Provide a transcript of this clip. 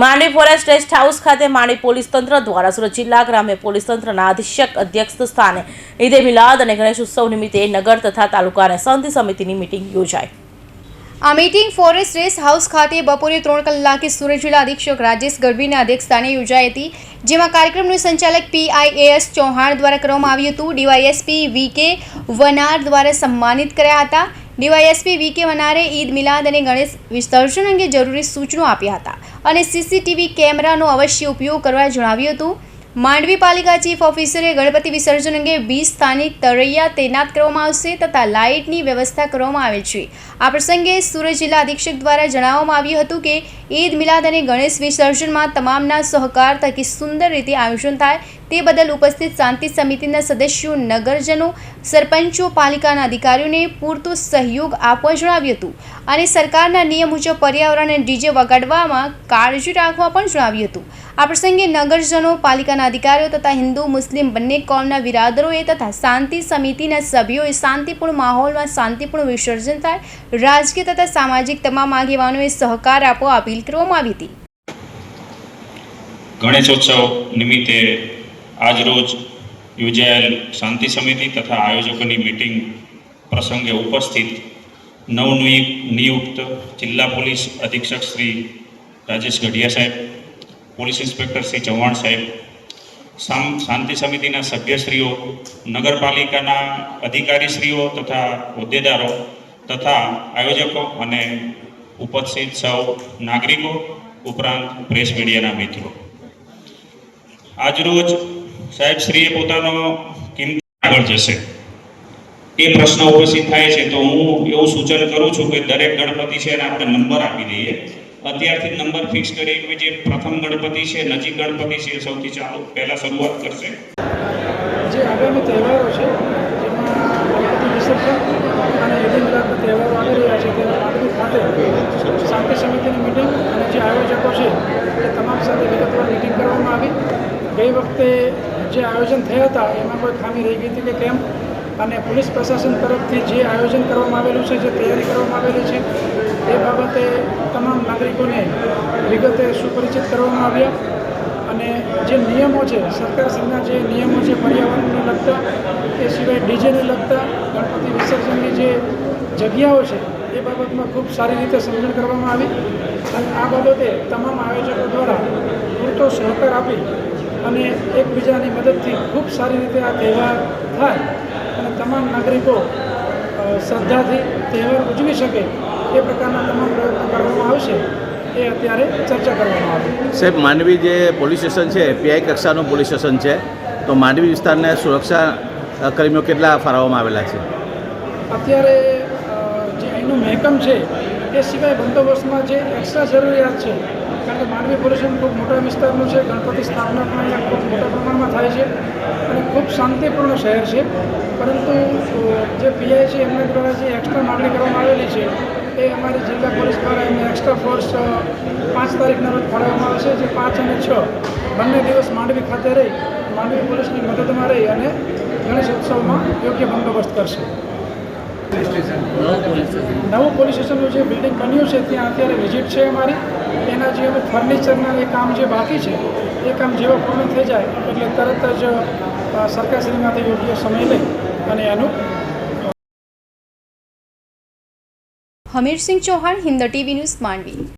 Mandvi forest rest house ખાતે Mandvi police તંત્ર દ્વારા સુરત જિલ્લા ગ્રામ્ય પોલીસ તંત્રના અધિક્ષક અધ્યક્ષ સ્થાને ઈદે મિલાદ અને ગણેશ ઉત્સવ નિમિત્તે નગર તથા તાલુકા અને સંત સમિતિની મિટિંગ યોજાઈ. આ મિટિંગ ફોરેસ્ટ રેસ્ટ હાઉસ ખાતે બપોરે ત્રણ કલાકે સુરત જિલ્લા અધિક્ષક રાજેશ ગઢવીના અધ્યક્ષસ્થાને યોજાઈ હતી, જેમાં કાર્યક્રમનું સંચાલક પીઆઈએએસ ચૌહાણ દ્વારા કરવામાં આવ્યું હતું, ડીવાયએસપી વી કે વનાર દ્વારા સન્માનિત કર્યા હતા, ડીવાયએસપી વી કે વનારે ઈદ મિલાદ અને ગણેશ વિસર્જન અંગે જરૂરી સૂચનો આપ્યા હતા. અને સીસીટીવી કેમેરાનો અવશ્ય ઉપયોગ કરવા જણાવ્યું હતું. માંડવી પાલિકા ચીફ ઓફિસરે ગણપતિ વિસર્જન અંગે વીસ સ્થાનિક તરૈયા તૈનાત કરવામાં આવશે તથા લાઇટની વ્યવસ્થા કરવામાં આવેલ છે. આ પ્રસંગે સુરત જિલ્લા અધિક્ષક દ્વારા જણાવવામાં આવ્યું હતું કે ઈદ મિલાદ અને ગણેશ વિસર્જનમાં તમામના સહકાર થકી સુંદર રીતે આયોજન થાય તે બદલ ઉપસ્થિત શાંતિ સમિતિના સદસ્યો, નગરજનો, સરપંચો, પાલિકાના અધિકારીઓને પૂરતો સહયોગ આપવા જણાવ્યું હતું અને સરકારના નિયમ મુજબ પર્યાવરણ અને ડીજે વગાડવામાં કાળજી રાખવા પણ જણાવ્યું હતું. આ પ્રસંગે નગરજનો, પાલિકાના અધિકારીઓ તથા હિન્દુ, મુસ્લિમ બંને કોમના બિરાદરોએ તથા શાંતિ સમિતિના સભ્યોએ શાંતિપૂર્ણ માહોલમાં શાંતિપૂર્ણ વિસર્જન થાય, રાજકીય તથા સામાજિક તમામ આગેવાનોએ સહકાર આપવા અપીલ કરવામાં આવી હતી. ગણેશોત્સવ નિમિત્તે આજરોજ યોજાયેલ શાંતિ સમિતિ તથા આયોજકોની મિટિંગ પ્રસંગે ઉપસ્થિત નવનિયુક્ત જિલ્લા પોલીસ અધિક્ષક શ્રી રાજેશ ગઢિયા સાહેબ, પોલીસ ઇન્સ્પેક્ટર શ્રી ચૌહાણ સાહેબ શાંતિ સમિતિના સભ્યશ્રીઓ, નગરપાલિકાના અધિકારીશ્રીઓ તથા હોદ્દેદારો તથા આયોજકો અને ઉપસ્થિત સૌ નાગરિકો ઉપરાંત પ્રેસ મીડિયાના મિત્રો. આજરોજ સાહેબશ્રીએ પોતાનો કિંમતી આગળ જશે. એ પ્રશ્ન ઉપસ્થિત થાય છે તો હું એવું સૂચન કરું છું કે દરેક ગણપતિ છે એને આપણે નંબર આપી દઈએ. અત્યારથી નંબર ફિક્સ કરી જે પ્રથમ ગણપતિ છે, નજીક ગણપતિ છે સૌથી ચાલુ, પહેલાં શરૂઆત કરશે. જે આગામી તહેવારો છે અને ઈદ મિલાદના તહેવારો આવી રહ્યા છે, તેના માંડવી ખાતે શાંતિ સમિતિની મિટિંગ અને જે આયોજકો છે, એ તમામ સાથે વિગતવાર મિટિંગ કરવામાં આવી. ગઈ વખતે જે આયોજન થયા હતા, એમાં કોઈ ખામી રહી ગઈ હતી કે કેમ? અને પોલીસ પ્રશાસન તરફથી જે આયોજન કરવામાં આવેલું છે, જે તૈયારી કરવામાં આવેલી છે, એ બાબતે તમામ નાગરિકોને વિગતે સુપરિચિત કરવામાં આવ્યા અને જે નિયમો છે સરકારશ્રીના જે નિયમો છે, પર્યાવરણને લગતા, એ સિવાય ડીજેને લગતા, ગણપતિ વિસર્જનની જે જગ્યાઓ છે, એ બાબતમાં ખૂબ સારી રીતે સમજણ કરવામાં આવી અને આ બાબતે તમામ આયોજકો દ્વારા પૂરતો સહકાર આપી અને એકબીજાની મદદથી ખૂબ સારી રીતે આ તહેવાર થાય તમામ નાગરિકો શ્રદ્ધાથી તહેવાર ઉજવી શકે એ પ્રકારના તમામ પ્રયત્નો કરવામાં આવશે એ અત્યારે ચર્ચા કરવામાં આવી. સાહેબ માંડવી જે પોલીસ સ્ટેશન છે પીઆઈ કક્ષાનું પોલીસ સ્ટેશન છે તો માંડવી વિસ્તારને સુરક્ષા કર્મીઓ કેટલા ફાળવવામાં આવેલા છે? અત્યારે જે અહીંનું મહેકમ છે. એ સિવાય બંદોબસ્તમાં જે એક્સ્ટ્રા જરૂરિયાત છે, કારણ કે માંડવી પોલ્યુશન ખૂબ મોટા વિસ્તારનું છે, ગણપતિ સ્થાપના પણ અહીંયા ખૂબ મોટા પ્રમાણમાં થાય છે અને ખૂબ શાંતિપૂર્ણ શહેર છે. પરંતુ જે પીઆઈ છે, એમના દ્વારા જે એક્સ્ટ્રા માગણી કરવામાં આવેલી છે, એ અમારી જિલ્લા પોલીસ દ્વારા એમને એક્સ્ટ્રા ફોર્સ પાંચ તારીખના રોજ ફાળવવામાં આવશે જે પાંચ અને છ બંને દિવસ માંડવી ખાતે રહી, માંડવી પોલીસની મદદમાં રહી અને ગણેશ ઉત્સવમાં યોગ્ય બંદોબસ્ત કરશે. નવું પોલીસ સ્ટેશનનું જે બિલ્ડિંગ બન્યું છે ત્યાં અત્યારે વિઝિટ છે અમારી. એના જે હવે ફર્નિચરના જે કામ જે બાકી છે એ કામ જેવા પૂર્ણ થઈ જાય એટલે તરત જ સરકારશ્રીમાંથી યોગ્ય સમય લઈ અને એનું હમીરસિંહ ચૌહાણ હિન્દ ટીવી ન્યૂઝ માંડવી.